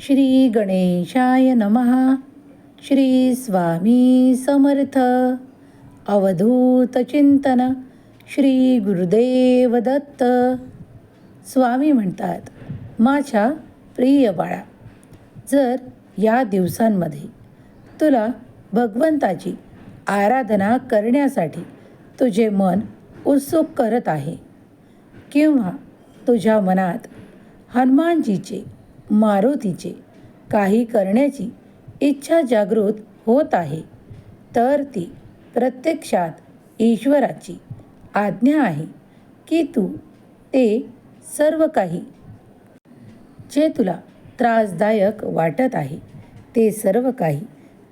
श्री गणेशाय नमः। श्री स्वामी समर्थ। अवधूत चिंतन। श्री गुरुदेव दत्त। स्वामी म्हणतात माझ्या प्रिय बाळा जर या दिवसांमध्ये तुला भगवंताची आराधना करण्यासाठी तुझे मन उत्सुक करत आहे किंवा तुझ्या मनात हनुमानजीचे मारुतीचे. काही करण्याची इच्छा जागृत होत आहे. तर ती प्रत्यक्षात ईश्वराची आज्ञा आहे की तू ते सर्व काही जे तुला त्रासदायक वाटत आहे ते सर्व काही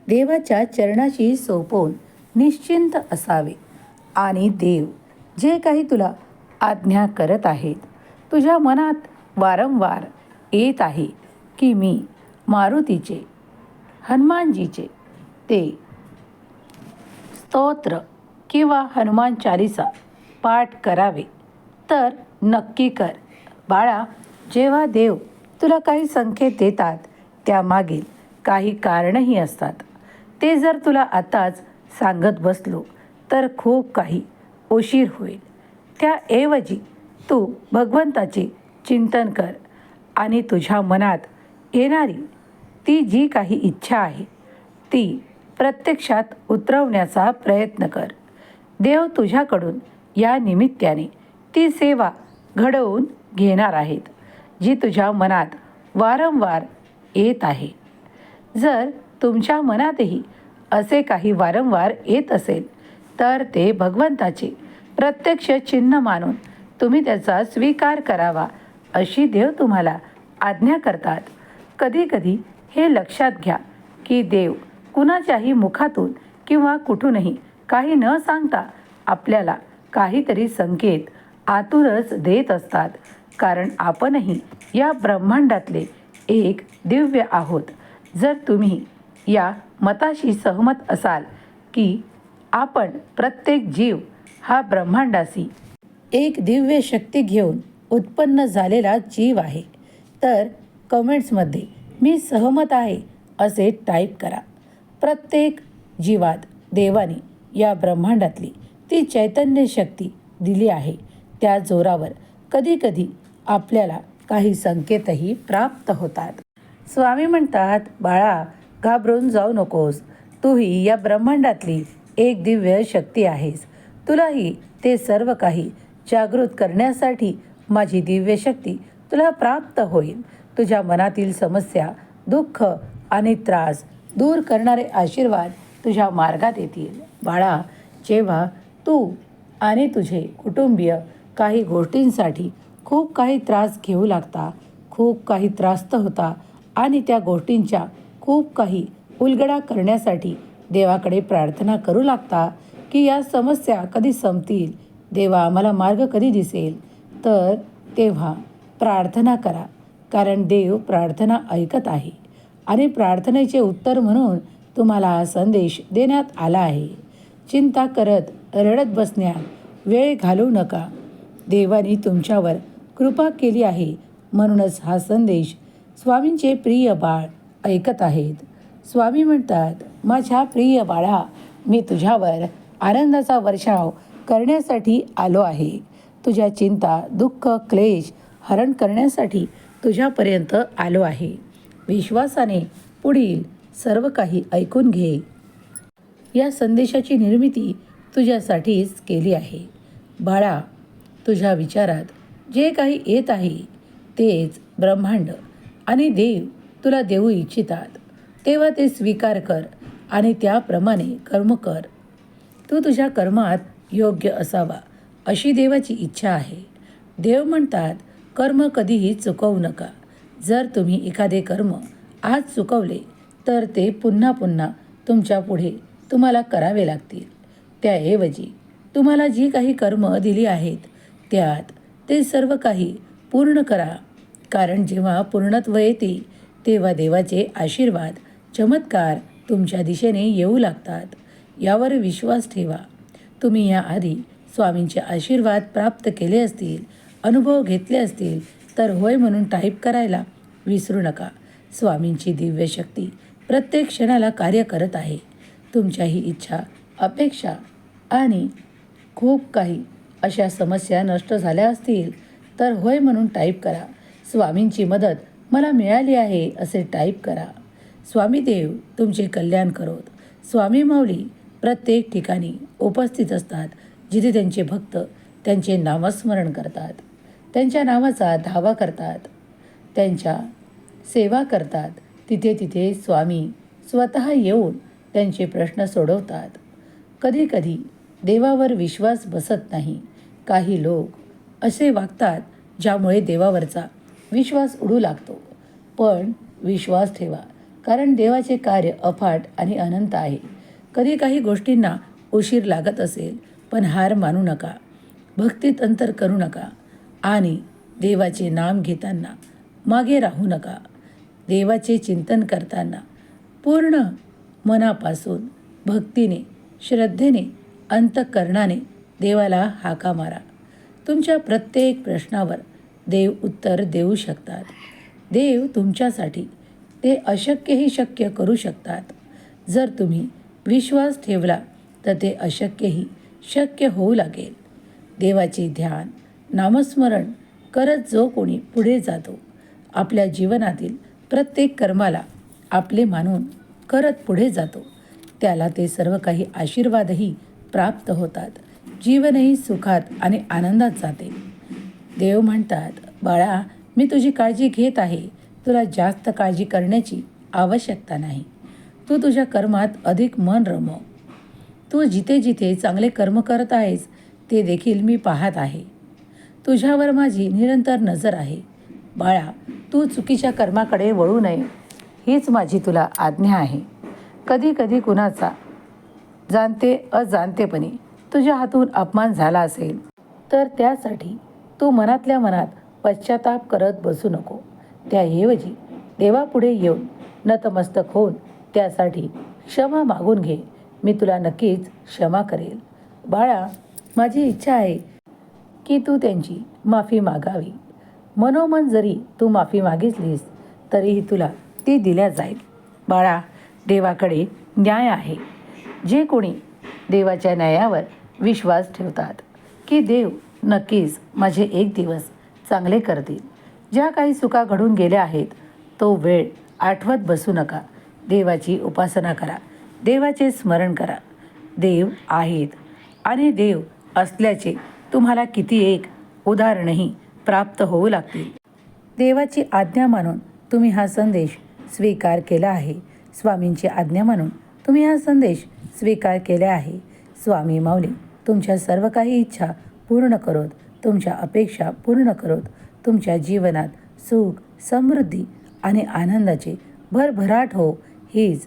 देवाच्या चरणाशी सोपवून निश्चिंत असावे. आणि देव जे काही तुला आज्ञा करत आहेत तुझ्या मनात वारंवार येत आहे की मी मारुतीचे हनुमानजीचे ते स्तोत्र किंवा हनुमान चालिसा पाठ करावे. तर नक्की कर. बाळा जेव्हा देव तुला काही संकेत देतात त्यामागील काही कारणही असतात. ते जर तुला आताच सांगत बसलो तर खूप काही उशीर होईल. त्याऐवजी तू भगवंताचे चिंतन कर. आणि तुझ्या मनात येणारी ती जी काही इच्छा आहे ती प्रत्यक्षात उतरवण्याचा प्रयत्न कर. देव तुझ्याकडून या निमित्ताने ती सेवा घडवून घेणार आहेत जी तुझ्या मनात वारंवार येत आहे. जर तुमच्या मनातही असे काही वारंवार येत असेल तर ते भगवंताचे प्रत्यक्ष चिन्ह मानून तुम्ही त्याचा स्वीकार करावा अशी देव तुम्हाला आज्ञा करतात. कधीकधी हे लक्षात घ्या की देव कुणाच्याही मुखातून किंवा कुठूनही काही न सांगता आपल्याला काहीतरी संकेत आतुरच देत असतात. कारण आपणही या ब्रह्मांडातले एक दिव्य आहोत. जर तुम्ही या मताशी सहमत असाल की आपण प्रत्येक जीव हा ब्रह्मांडाशी एक दिव्य शक्ती घेऊन उत्पन्न झालेला जीव आहे. तर कमेंट्समध्ये मी सहमत आहे असे टाईप करा. प्रत्येक जीवात देवाने या ब्रह्मांडातली ती चैतन्य शक्ती दिली आहे. त्या जोरावर कधीकधी आपल्याला काही संकेतही प्राप्त होतात. स्वामी म्हणतात बाळा घाबरून जाऊ नकोस. तूही या ब्रह्मांडातली एक दिव्य शक्ती आहेस. तुलाही ते सर्व काही जागृत करण्यासाठी माझी दिव्य शक्ती तुला प्राप्त होईल. तुझ्या मनातील समस्या दुःख आणि त्रास दूर करणारे आशीर्वाद तुझ्या मार्गात येतील. बाळा जेव्हा तू आणि तुझे कुटुंबीय काही गोष्टींसाठी खूप काही त्रास घेऊ लागता खूप काही त्रास्त होता आणि त्या गोष्टींच्या खूप काही उलगडा करण्यासाठी देवाकडे प्रार्थना करू लागता की या समस्या कधी संपतील देवा आम्हाला मार्ग कधी दिसेल तर तेव्हा प्रार्थना करा कारण देव प्रार्थना ऐकत आहे आणि प्रार्थनेचे उत्तर म्हणून तुम्हाला हा संदेश देण्यात आला आहे. चिंता करत रडत बसण्यात वेळ घालवू नका. देवाने तुमच्यावर कृपा केली आहे म्हणूनच हा संदेश स्वामींचे प्रिय बाळ ऐकत आहेत. स्वामी म्हणतात माझ्या प्रिय बाळा मी तुझ्यावर आनंदाचा वर्षाव करण्यासाठी आलो आहे. तुझ्या चिंता दुःख क्लेश हरण करण्यासाठी तुझ्यापर्यंत आलो आहे. विश्वासाने पुढील सर्व काही ऐकून घे. या संदेशाची निर्मिती तुझ्यासाठीच केली आहे. बाळा तुझ्या विचारात जे काही येत आहे तेच ब्रह्मांड आणि देव तुला देऊ इच्छितात. तेव्हा ते स्वीकार कर आणि त्याप्रमाणे कर्म कर. तू तुझ्या कर्मात योग्य असावा. अशी देवाची इच्छा आहे. देव म्हणतात कर्म कधीही चुकवू नका. जर तुम्ही एखादे कर्म आज चुकवले तर ते पुन्हा पुन्हा तुमच्यापुढे तुम्हाला करावे लागतील. त्याऐवजी तुम्हाला जी काही कर्म दिली आहेत त्यात ते सर्व काही पूर्ण करा. कारण जेव्हा पूर्णत्व येते तेव्हा देवाचे आशीर्वाद चमत्कार तुमच्या दिशेने येऊ लागतात. यावर विश्वास ठेवा. तुम्ही याआधी स्वामींचे आशीर्वाद प्राप्त केले असतील अनुभव घेतले असतील तर होय म्हणून टाईप करायला विसरू नका. स्वामींची दिव्य शक्ती प्रत्येक क्षणाला कार्य करत आहे. तुमच्याही इच्छा अपेक्षा आणि खूप काही अशा समस्या नष्ट झाल्या असतील तर होय म्हणून टाईप करा. स्वामींची मदत मला मिळाली आहे असे टाईप करा. स्वामी देव तुमचे कल्याण करोत. स्वामी माऊली प्रत्येक ठिकाणी उपस्थित असतात. जिथे त्यांचे भक्त त्यांचे नामस्मरण करतात त्यांच्या नावाचा धावा करतात त्यांच्या सेवा करतात तिथे तिथे स्वामी स्वतः येऊन त्यांचे प्रश्न सोडवतात. कधीकधी देवावर विश्वास बसत नाही. काही लोक असे वागतात ज्यामुळे देवावरचा विश्वास उडू लागतो. पण विश्वास ठेवा कारण देवाचे कार्य अफाट आणि अनंत आहे. कधी काही गोष्टींना उशीर लागत असेल पण हार मानू नका. भक्तीत अंतर करू नका आणि देवाचे नाम घेताना मागे राहू नका. देवाचे चिंतन करताना पूर्ण मनापासून भक्तीने श्रद्धेने अंतकरणाने देवाला हाका मारा. तुमच्या प्रत्येक प्रश्नावर देव उत्तर देऊ शकतात. देव तुमच्यासाठी ते अशक्यही शक्य करू शकतात. जर तुम्ही विश्वास ठेवला तर ते अशक्यही शक्य होऊ लागेल. देवाचे ध्यान नामस्मरण करत जो कोणी पुढे जातो आपल्या जीवनातील प्रत्येक कर्माला आपले मानून करत पुढे जातो. त्याला ते सर्व काही आशीर्वादही प्राप्त होतात. जीवनही सुखात आणि आनंदात जाते. देव म्हणतात बाळा मी तुझी काळजी घेत आहे. तुला जास्त काळजी करण्याची आवश्यकता नाही. तू तुझ्या कर्मात अधिक मन रमव. तू जिथे जिथे चांगले कर्म करत आहेस ते देखील मी पाहत आहे. तुझ्यावर माझी निरंतर नजर आहे. बाळा तू चुकीच्या कर्माकडे वळू नये. हीच माझी तुला आज्ञा आहे. कधी कधी कुणाचा जाणते अजाणतेपणे तुझ्या हातून अपमान झाला असेल तर त्यासाठी तू मनातल्या मनात पश्चाताप करत बसू नको. त्याऐवजी देवापुढे येऊन नतमस्तक होऊन त्यासाठी क्षमा मागून घे. मी तुला नक्कीच क्षमा करेल. बाळा माझी इच्छा आहे की तू त्यांची माफी मागावी. मनोमन जरी तू माफी मागितलीस तरीही तुला ती दिल्या जाईल. बाळा देवाकडे न्याय आहे. जे कोणी देवाच्या न्यायावर विश्वास ठेवतात की देव नक्कीच माझे एक दिवस चांगले करतील. ज्या काही चुका घडून गेल्या आहेत तो वेळ आठवत बसू नका. देवाची उपासना करा. देवाचे स्मरण करा. देव आहेत आणि देव असल्याचे तुम्हाला किती एक उदाहरणही प्राप्त होऊ लागतील. देवाची आज्ञा मानून तुम्ही हा संदेश स्वीकार केला आहे. स्वामींची आज्ञा मानून तुम्ही हा संदेश स्वीकार केला आहे. स्वामी माऊली तुमच्या सर्व काही इच्छा पूर्ण करोत तुमच्या अपेक्षा पूर्ण करोत तुमच्या जीवनात सुख समृद्धी आणि आनंदाचे भरभराट हो हीच